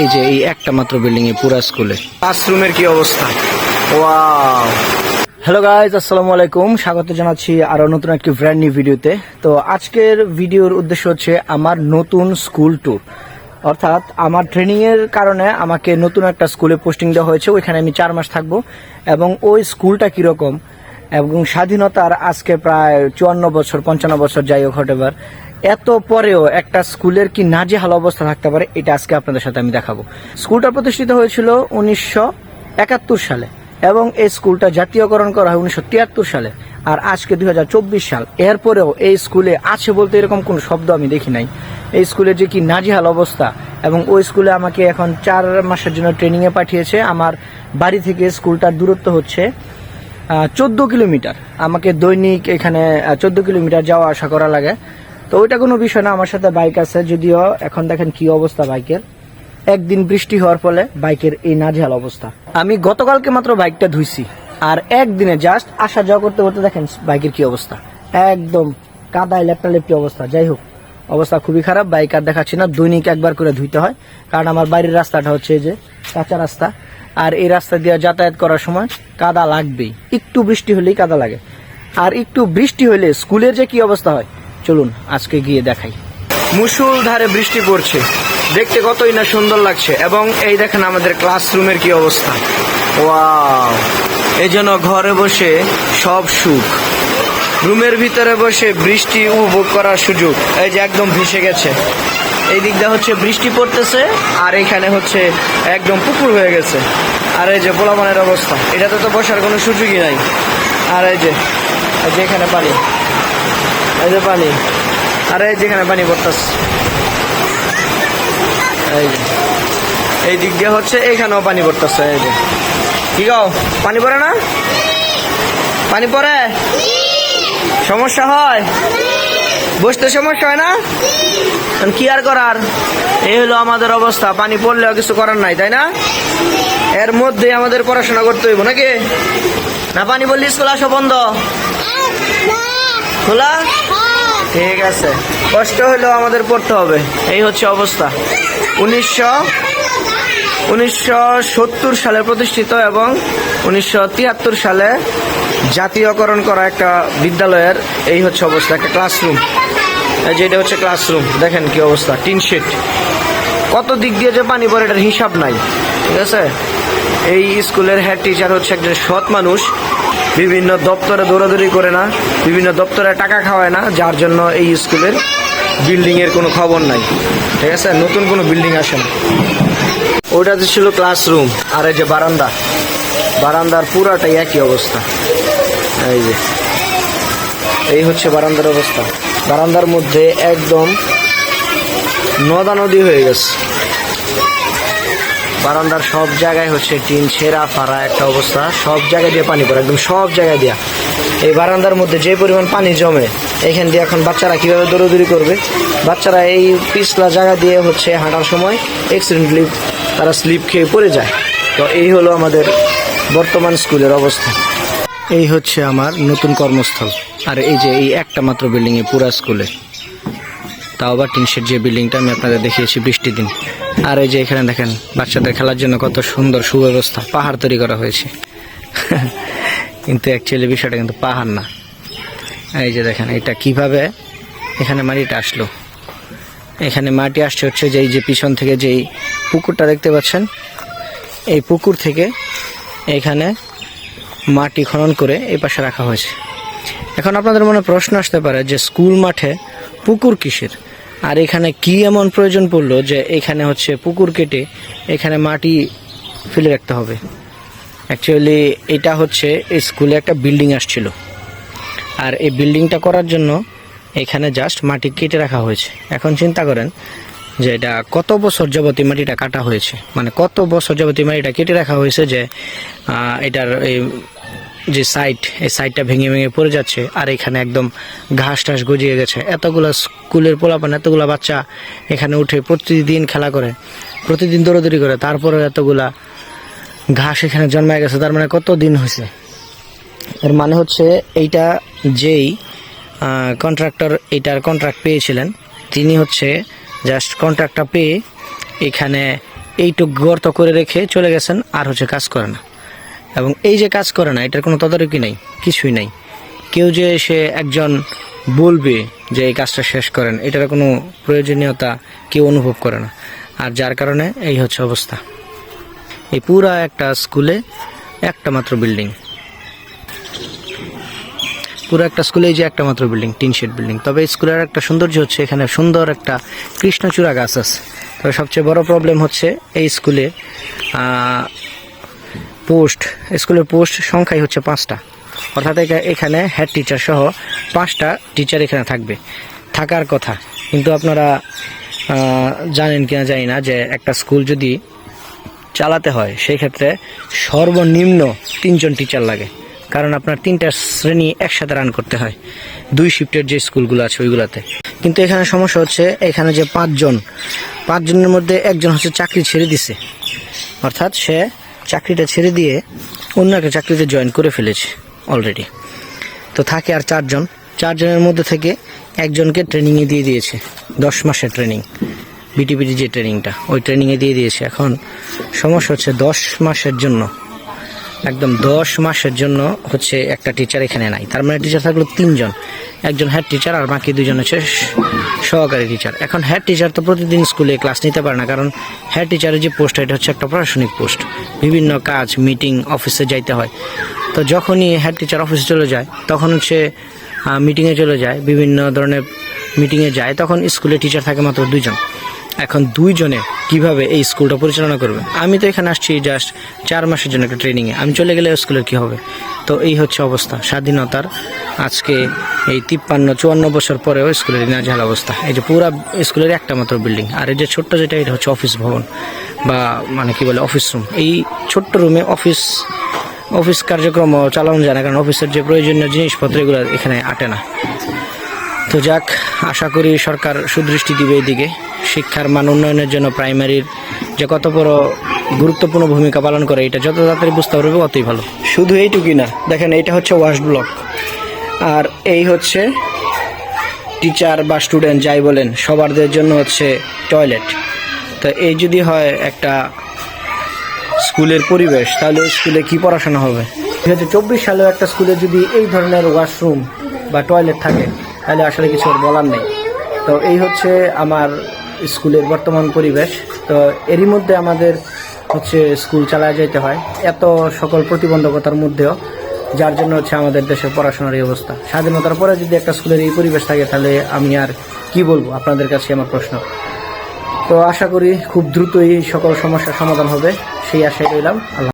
এই যে এই একটা মাত্র বিল্ডিং এ পুরা স্কুলে ক্লাসরুমের কি অবস্থা? ওয়াও হ্যালো গাইজ আসসালামু আলাইকুম। স্বাগত জানাচ্ছি আরও নতুন একটি ব্র্যান্ড নিউ ভিডিওতে তো আজকের ভিডিওর উদ্দেশ্য হচ্ছে আমার নতুন স্কুল ট্যুর অর্থাৎ আমার ট্রেনিং এর কারণে আমাকে নতুন একটা স্কুলে পোস্টিং দেওয়া হয়েছে। ওইখানে আমি চার মাস থাকব। এবং ওই স্কুলটা কীরকম? এবং স্বাধীনতার আজকে প্রায় চুয়ান্ন বছর পঞ্চান্ন বছর যাই হোক হটেবার এত পরেও একটা স্কুলের কি নাজেহাল অবস্থা থাকতে পারে, এটা আজকে আপনাদের সাথে আমি দেখাবো। স্কুলটা প্রতিষ্ঠিত হয়েছিল উনিশশো একাত্তর সালে এবং এই স্কুলটা জাতীয়করণ করা হয় উনিশশো তিয়াত্তর সালে। আর আজকে দু হাজার চব্বিশ সাল, এরপরেও এই স্কুলে আছে বলতে এরকম কোনো শব্দ আমি দেখি নাই। এই স্কুলের যে কি নাজেহাল অবস্থা এবং ওই স্কুলে আমাকে এখন চার মাসের জন্য ট্রেনিংয়ে পাঠিয়েছে। আমার বাড়ি থেকে স্কুলটার দূরত্ব হচ্ছে চোদ্দ কিলোমিটার। আমাকে দৈনিক এখানে চোদ্দ কিলোমিটার যাওয়া আসা করা লাগে। তো ওইটা কোনো বিষয় না, আমার সাথে বাইক আছে, যদিও এখন দেখেন কি অবস্থা বাইকের। একদিন বৃষ্টি হওয়ার ফলে বাইকের এই নাজেহাল অবস্থা। আমি গতকালকে মাত্র বাইকটা ধুইছি, আর একদিনে জাস্ট আসা যাওয়া করতে করতে দেখেন বাইকের কি অবস্থা। একদম কাদায় লেপটা লেপটি অবস্থা, যাই হোক, অবস্থা খুবই খারাপ, বাইক আর দেখাচ্ছি না, দৈনিক একবার করে ধুইতে হয়, কারণ আমার বাড়ির রাস্তাটা হচ্ছে যে কাঁচা রাস্তা, আর এই রাস্তা দিয়ে যাতায়াত করার সময় কাদা লাগবেই, একটু বৃষ্টি হলেই কাদা লাগে। আর একটু বৃষ্টি হলে স্কুলের যে কি অবস্থা হয় চলুন, আজকে গিয়ে দেখাই। মুসুল ধারে বৃষ্টি পড়ছে। দেখতে কতই না সুন্দর লাগছে। এবং এই দেখেন আমাদের ক্লাসরুমের কি অবস্থা। ওয়াও এই জন্য ঘরে বসে সব সুখ। রুমের ভিতরে বসে বৃষ্টি উপভোগ করার সুযোগ। এই যে একদম ভেসে গেছে। এই দিকটা হচ্ছে বৃষ্টি পড়তেছে, আর এখানে হচ্ছে একদম পুকুর হয়ে গেছে। আর এই যে পোলামানের অবস্থা। এটাতে তো বসার কোনো সুযোগই নাই। আর এই যে এখানে পানি। এই যে পানি। আর এই যেখানে পানি পড়তেছে এই এই দিক দিয়ে হচ্ছে এইখানেও পানি পড়তেছে, এই যে। কি গাও পানি পড়ে না? পানি পড়ে? সমস্যা হয়? বসতে সমস্যা হয় না? কি আর করার? এই হলো আমাদের অবস্থা। পানি পড়লেও কিছু করার নাই, তাই না? এর মধ্যে আমাদের পড়াশোনা করতে হইব, নাকি? না পানি বললে স্কুল আসো বন্ধ? খোলা? ঠিক আছে। কষ্ট হলেও আমাদের পড়তে হবে। এই হচ্ছে অবস্থা। উনিশশো উনিশশো সালে প্রতিষ্ঠিত এবং উনিশশো তিয়াত্তর সালে জাতীয়করণ করা একটা বিদ্যালয়ের এই হচ্ছে অবস্থা, একটা ক্লাসরুম এই যে এটা হচ্ছে ক্লাসরুম দেখেন কি অবস্থা টিন শিট কত দিক দিয়ে যে পানি পড়ে এটার হিসাব নাই, ঠিক আছে? এই স্কুলের হেড টিচার হচ্ছে একজন সৎ মানুষ। বিভিন্ন দপ্তরে দৌড়াদৌড়ি করে না, বিভিন্ন দপ্তরে টাকা খাওয়ায় না, যার জন্য এই স্কুলের বিল্ডিং এর কোনো খবর নাই। ঠিক আছে? নতুন কোনো বিল্ডিং আসে না। ওটাতে ছিল ক্লাসরুম আর এই যে বারান্দা। বারান্দার পুরাটাই একই অবস্থা। এই যে। এই হচ্ছে বারান্দার অবস্থা। বারান্দার মধ্যে একদম নদা নদী হয়ে গেছে। বারান্দার সব জায়গায় হচ্ছে টিন ছেঁড়া, ফাড়া একটা অবস্থা। সব জায়গায় দিয়ে পানি পড়ে, একদম সব জায়গায় দিয়া। এই বারান্দার মধ্যে যে পরিমাণ পানি জমে, এখান দিয়ে এখন বাচ্চারা কীভাবে দৌড়দৌড়ি করবে? বাচ্চারা এই পিছলা জায়গা দিয়ে হচ্ছে হাঁটার সময় অ্যাক্সিডেন্টলি তারা স্লিপ খেয়ে পড়ে যায়। তো এই হলো আমাদের বর্তমান স্কুলের অবস্থা। এই হচ্ছে আমার নতুন কর্মস্থল। আর এই যে এই একটা মাত্র বিল্ডিংয়ে পুরা স্কুলে। তাও আবার টিনশের যে বিল্ডিংটা আমি আপনাদের দেখিয়েছি বৃষ্টির দিন। আর এই যে এখানে দেখেন, বাচ্চাদের খেলার জন্য কত সুন্দর সুব্যবস্থা, পাহাড় তৈরি করা হয়েছে। কিন্তু অ্যাকচুয়ালি বিষয়টা কিন্তু পাহাড় না। এই যে দেখেন, এটা কীভাবে এখানে মাটিটা আসলো। এখানে মাটি আসছে হচ্ছে যে এই যে পিছন থেকে যেই পুকুরটা দেখতে পাচ্ছেন, এই পুকুর থেকে এখানে মাটি খনন করে এই পাশে রাখা হয়েছে। এখন আপনাদের মনে প্রশ্ন আসতে পারে যে স্কুল মাঠে পুকুর কিসের? আর এখানে কি এমন প্রয়োজন পড়ল যে এখানে হচ্ছে পুকুর কেটে এখানে মাটি ফেলে রাখতে হবে? অ্যাকচুয়ালি এটা হচ্ছে স্কুলে একটা বিল্ডিং আসছিল। আর এই বিল্ডিংটা করার জন্য এখানে জাস্ট মাটি কেটে রাখা হয়েছে। এখন চিন্তা করেন যে এটা কত বছর যাবতী মাটিটা কাটা হয়েছে? মানে কত বছর যাবতী মাটিটা কেটে রাখা হয়েছে যে এটার এই যে সাইড এই সাইডটা ভেঙে ভেঙে পড়ে যাচ্ছে, আর এখানে একদম ঘাস টাস গজিয়ে গেছে। এতগুলো স্কুলের পোলাপান, এতগুলা বাচ্চা এখানে উঠে প্রতিদিন খেলা করে, প্রতিদিন দৌড়াদৌড়ি করে, তারপরে এতগুলা ঘাস এখানে জন্মায় গেছে। তার মানে কত দিন হয়েছে? এর মানে হচ্ছে এইটা যেই কন্ট্রাক্টর এইটার কন্ট্রাক্ট পেয়েছিলেন, তিনি হচ্ছে জাস্ট কন্ট্রাক্টটা পেয়ে এখানে এইটুক গর্ত করে রেখে চলে গেছেন, আর হচ্ছে কাজ করে না। এবং এই যে কাজ করে না, এটার কোনো তদারকি নেই, কিছুই নাই। কেউ যে সে একজন বলবে যে এই কাজটা শেষ করেন, এটার কোনো প্রয়োজনীয়তা কেউ অনুভব করে না। আর যার কারণে এই হচ্ছে অবস্থা। এই পুরা একটা স্কুলে একটা মাত্র বিল্ডিং। পুরো একটা স্কুলে যে একটা মাত্র বিল্ডিং, টিন শেড বিল্ডিং। তবে স্কুলের একটা সৌন্দর্য হচ্ছে এখানে সুন্দর একটা কৃষ্ণচূড়া গাছ আছে। তবে সবচেয়ে বড় প্রবলেম হচ্ছে এই স্কুলে পোস্ট, স্কুলের পোস্ট সংখ্যাই হচ্ছে পাঁচটা। অর্থাৎ এখানে হেড টিচার সহ পাঁচটা টিচার এখানে থাকবে। থাকার কথা। কিন্তু আপনারা জানেন কিনা জানি না যে একটা স্কুল যদি চালাতে হয় সেই ক্ষেত্রে সর্বনিম্ন তিনজন টিচার লাগে। কারণ আপনার তিনটা শ্রেণি একসাথে রান করতে হয়। দুই শিফটের যে স্কুলগুলো আছে ওইগুলোতে। কিন্তু এখানে সমস্যা হচ্ছে, এখানে যে পাঁচজন, পাঁচজনের মধ্যে একজন হচ্ছে চাকরি ছেড়ে দিছে। অর্থাৎ সে চাকরিটা ছেড়ে দিয়ে অন্য একটা চাকরিতে জয়েন করে ফেলেছে অলরেডি তো থাকে আর চারজন। চারজনের মধ্যে থেকে একজনকে ট্রেনিংয়ে দিয়ে দিয়েছে। দশ মাসের ট্রেনিং বিটিপিটি যে ট্রেনিংটা ওই ট্রেনিংয়ে দিয়ে দিয়েছে। এখন সমস্যা হচ্ছে দশ মাসের জন্য। একদম দশ মাসের জন্য হচ্ছে একটা টিচার এখানে নাই। তার মানে টিচার থাকল তিনজন। একজন হেড টিচার আর বাকি দুজন হচ্ছে সহকারী টিচার এখন হেড টিচার তো প্রতিদিন স্কুলে ক্লাস নিতে পারে না, কারণ হেড টিচারের যে পোস্ট এটা হচ্ছে একটা প্রশাসনিক পোস্ট বিভিন্ন কাজ মিটিং অফিসে যাইতে হয়। তো যখনই হেড টিচার অফিসে চলে যায়, তখন হচ্ছে মিটিংয়ে চলে যায়, বিভিন্ন ধরনের মিটিংয়ে যায়, তখন স্কুলে টিচার থাকে মাত্র দুইজন। এখন দুইজনে কীভাবে এই স্কুলটা পরিচালনা করবে? আমি তো এখানে আসছি জাস্ট চার মাসের জন্য একটা ট্রেনিংয়ে আমি চলে গেলে স্কুলের কি হবে? তো এই হচ্ছে অবস্থা, স্বাধীনতার আজকে এই তিপ্পান্ন, চুয়ান্ন বছর পরেও স্কুলের নাজেহাল অবস্থা। এই যে পুরা স্কুলের একটা মাত্র বিল্ডিং আর এই যে ছোট্ট যেটা, এটা হচ্ছে অফিস ভবন বা মানে কি বলে অফিস রুম এই ছোট্ট রুমে অফিস অফিস কার্যক্রম চালানো যায় না, কারণ অফিসের যে প্রয়োজনীয় জিনিসপত্র এগুলো এখানে আটে না। তো যাক, আশা করি সরকার সুদৃষ্টি দিবে এদিকে শিক্ষার মান উন্নয়নের জন্য প্রাইমারির যে কত বড় গুরুত্বপূর্ণ ভূমিকা পালন করে, এটা যত তাড়াতাড়ি বুঝতে পারবে অতই ভালো। শুধু এইটুকুই না, দেখেন এটা হচ্ছে ওয়াশ ব্লক। আর এই হচ্ছে টিচার বা স্টুডেন্ট, যাই বলেন, সবারদের জন্য হচ্ছে টয়লেট। তো এই যদি হয় একটা স্কুলের পরিবেশ, তাহলে ওই স্কুলে কি পড়াশোনা হবে? দুই হাজার চব্বিশ সালেও একটা স্কুলে যদি এই ধরনের ওয়াশরুম বা টয়লেট থাকে তাহলে আসলে কিছু আর বলার নেই। তো এই হচ্ছে আমার স্কুলের বর্তমান পরিবেশ। তো এরই মধ্যে আমাদের হচ্ছে স্কুল চালায় যেতে হয়। এত সকল প্রতিবন্ধকতার মধ্যেও, যার জন্য হচ্ছে আমাদের দেশের পড়াশোনার এই অবস্থা। স্বাধীনতার পরে যদি একটা স্কুলের এই পরিবেশ থাকে, তাহলে আমি আর কি বলব? আপনাদের কাছে আমার প্রশ্ন। তো আশা করি খুব দ্রুতই সকল সমস্যার সমাধান হবে। সেই আশায় রইলাম। আল্লাহ